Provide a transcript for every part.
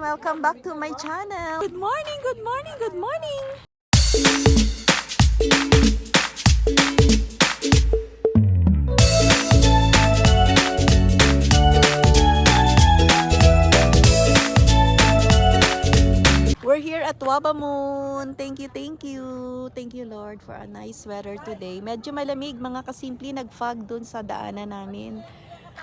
Welcome back to my channel. Good morning, good morning, good morning. We're here at Wabamun. Thank you, thank you. Thank you, Lord, for a nice weather today. Medyo malamig, mga kasimple, nag-fog dun sa daanan namin.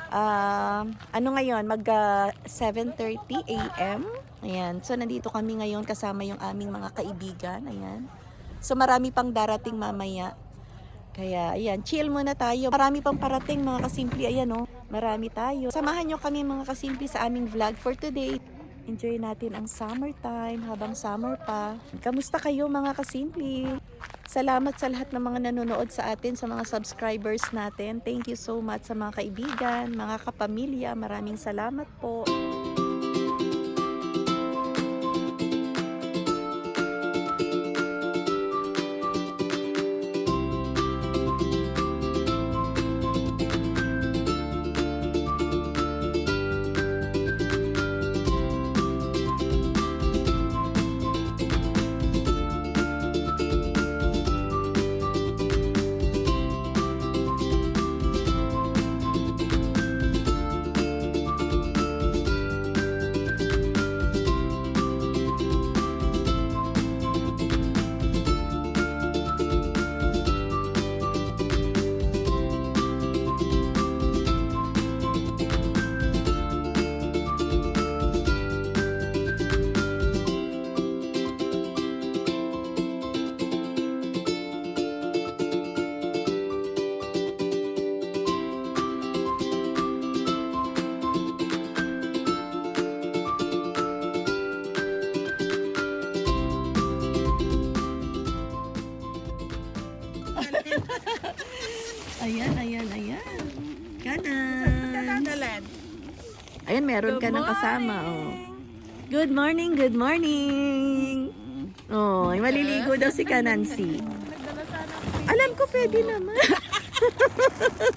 Um, ano ngayon, mag ah, 7.30 a.m. Ayan. So, nandito kami ngayon kasama yung aming mga kaibigan. Ayan. So, marami pang darating mamaya. Kaya, ayan, chill muna tayo. Marami pang parating mga kasimple. Ayan, oh. Marami tayo. Samahan nyo kami mga kasimple sa aming vlog for today. Enjoy natin ang summertime habang summer pa. Kamusta kayo mga kasimple? Salamat sa lahat ng mga nanonood sa atin, sa mga subscribers natin. Thank you so much sa mga kaibigan, mga kapamilya. Maraming salamat po. Ayan, ayan, ayan. Meron ka ng kasama. Oh. Good morning, good morning. Oh, ay maliligo daw si Kanansi. Alam ko pwede naman.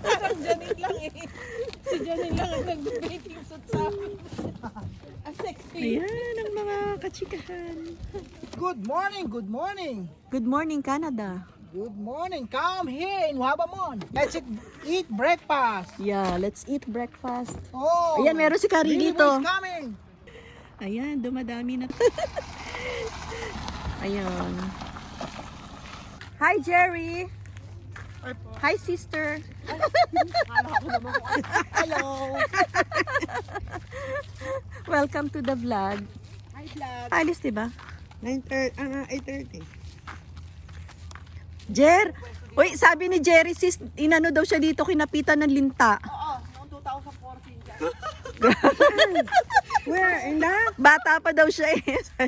Parang Janine lang eh. Si Janine lang ang nag-bathing suit sa amin. Ang sexy. Ayan ang mga kachikahan. Good morning, good morning. Good morning, Canada. Good morning. Come here in Wabamon. Let's eat, eat breakfast. Yeah, let's eat breakfast. Oh, Ayan, meron si Kari Billy dito. Is coming. Ayan, dumadami na. Ayan. Hi, Jerry. Hi, sister. Hello. Welcome to the vlog. Hi, vlog. Alis, diba? 9.30, ano, 8.30. Jer! Uy, sabi ni Jerry, sis, inano daw siya dito, kinapitan ng linta. Oo, noong 2014 dyan. Where? In that? Bata pa daw siya eh.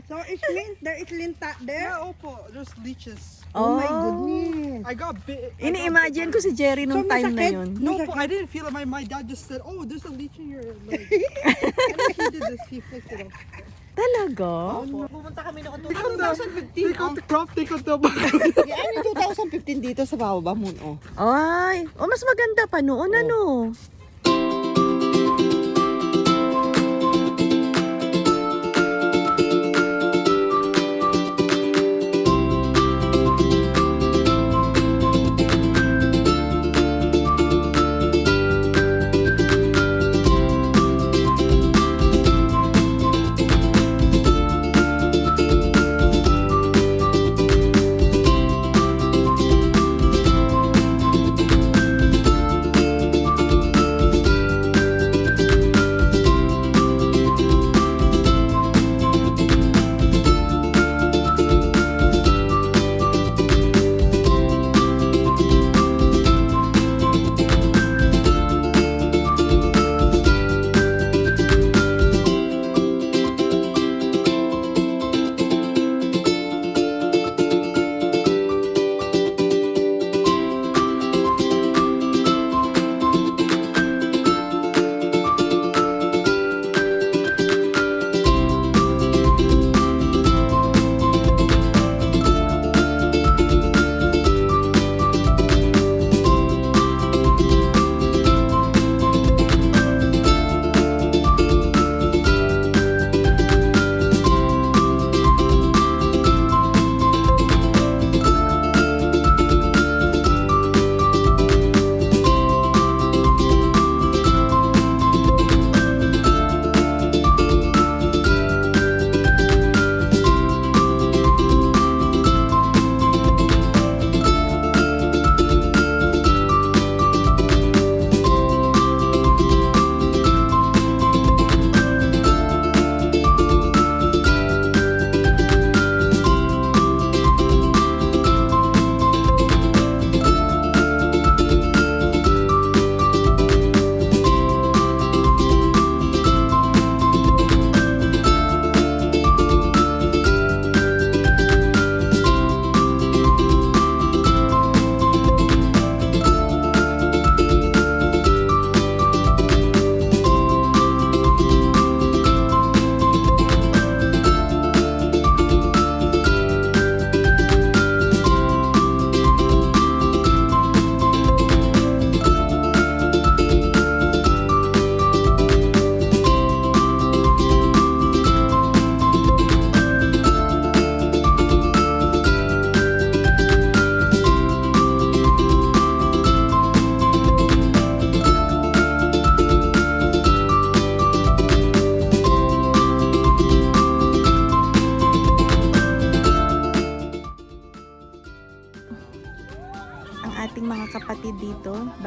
So it's lint. There is linta there. Yeah, opo. There's leeches. oh, goodness. I got bit. Ini-imagine ko si Jerry nung So, time na masakit? yun. No, po, I didn't feel it. My, my dad just said, oh, there's a leech in your leg. and then he did this. He flicked it off. Talaga? Pumunta kami noong Take out the, take out the crop, take out the Yan yung 2015 dito sa Bawaba Moon, oh. Ay, oh, mas maganda pa noon, ano?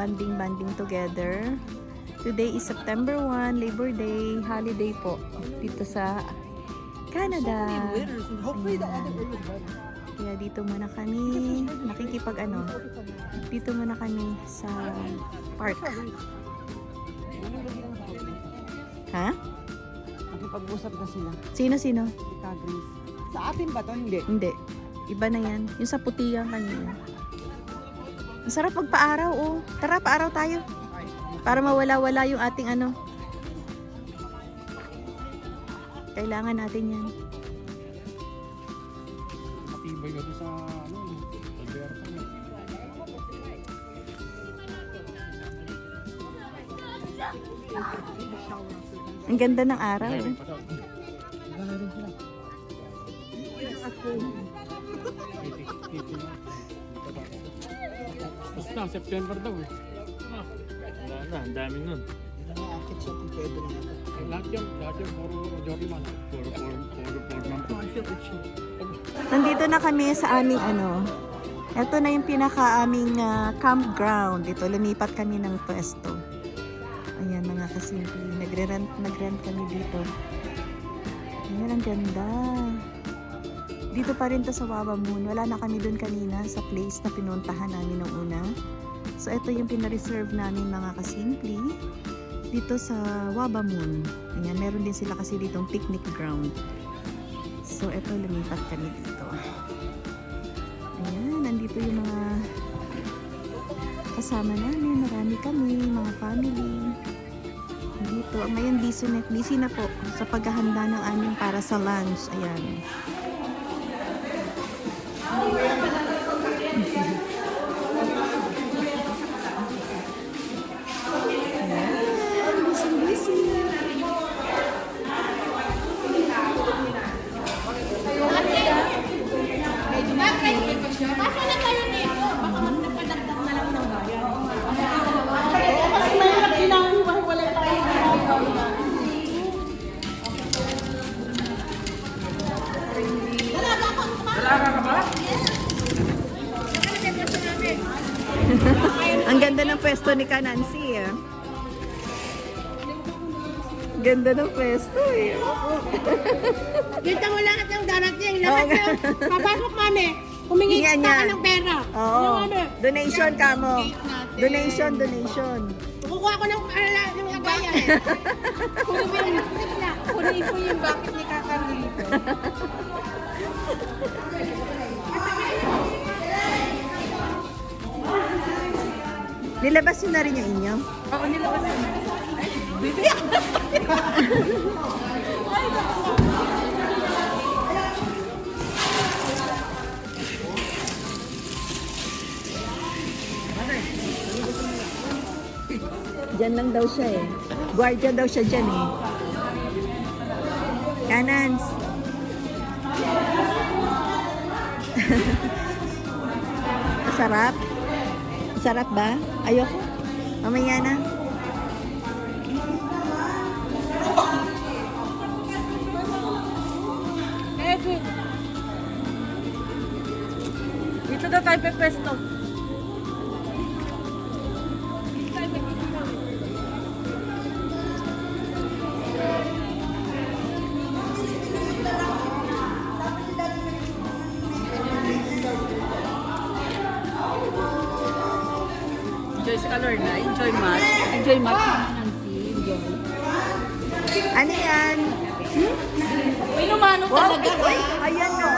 Dito. Banding, banding together. Today is September 1, Labor Day, holiday po. Dito sa Canada. Better. Kaya dito muna kami, nakikipag ano, dito muna kami sa park. Ha? Nakipag-usap na sila. Sino-sino? Sa atin ba to? Hindi. Hindi. Iba na yan. Yung sa puti yan kanina. Ang sarap magpa-araw, oh. Tara, paaraw tayo. Para mawala-wala yung ating ano. Kailangan natin yan. Matibay ka sa ano. Ang ganda ng araw. eh. Basta, September daw eh. Ah, wala na, ang dami nun. Nakakit sa kung pwede na ito. Lahat yan, lahat yan, puro Jory man. Puro, puro, puro, puro itchy. Nandito na kami sa aming ano. Ito na yung pinaka aming ah, campground. Dito, lumipat kami ng pwesto. Ayan mga kasimple. Nagre-rent, nag-rent kami dito. Ayan, ang ganda. Dito pa rin to sa Wawa Moon. Wala na kami dun kanina sa place na pinuntahan namin nung una. So, ito yung pinareserve namin mga kasimple. Dito sa Waba Moon. Ayan, meron din sila kasi ditong picnic ground. So, eto, lumipat kami dito. Ayan, nandito yung mga kasama namin. Marami kami, mga family. Dito, ngayon busy na, busy na po sa paghahanda ng aming para sa lunch. Ayan. Ayan, pwesto ni Kanansi eh. Ganda ng pwesto eh. Kita mo lahat ng darating. Oo Lahat ng papasok mami. Humingi Hingan ka yan. ng pera. Oo. Yung ano, Donation ka mo. Donation, donation. Kukuha ko ng ala, ng mga bayan. Kunin mo yung Kunin mo yung bakit ni Kakarito. Nilabas nyo na rin yung inyo? Oo, nilabas mo. Diyan lang daw siya eh. Guardian daw siya dyan eh. Kanans. Masarap? Masarap ba? Ayoko. Mamaya na. Dito daw tayo pepesto. Numanong Wow, talaga. ay, ayan no.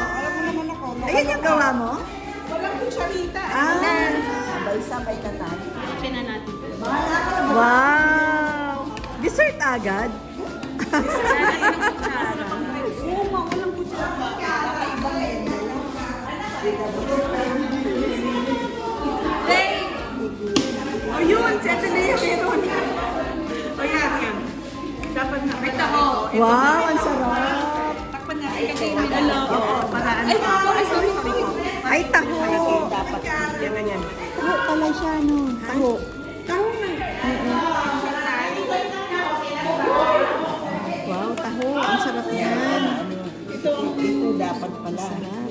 Ayan yung gawa mo? Walang kutsarita. Ah, Sabay-sabay ka tayo. Open na natin. wow. Dessert agad? Oh, yun. Si Ate Lea meron. Oh, yan, yan. Dapat na. Wow, Ay, ay, sorry, sorry. Ay, taho. Dapat. Yan na yan. Taho pala siya, no? Taho. Taho na. Wow, taho. Ang sarap yan. Ito, ito dapat pala. Sarap.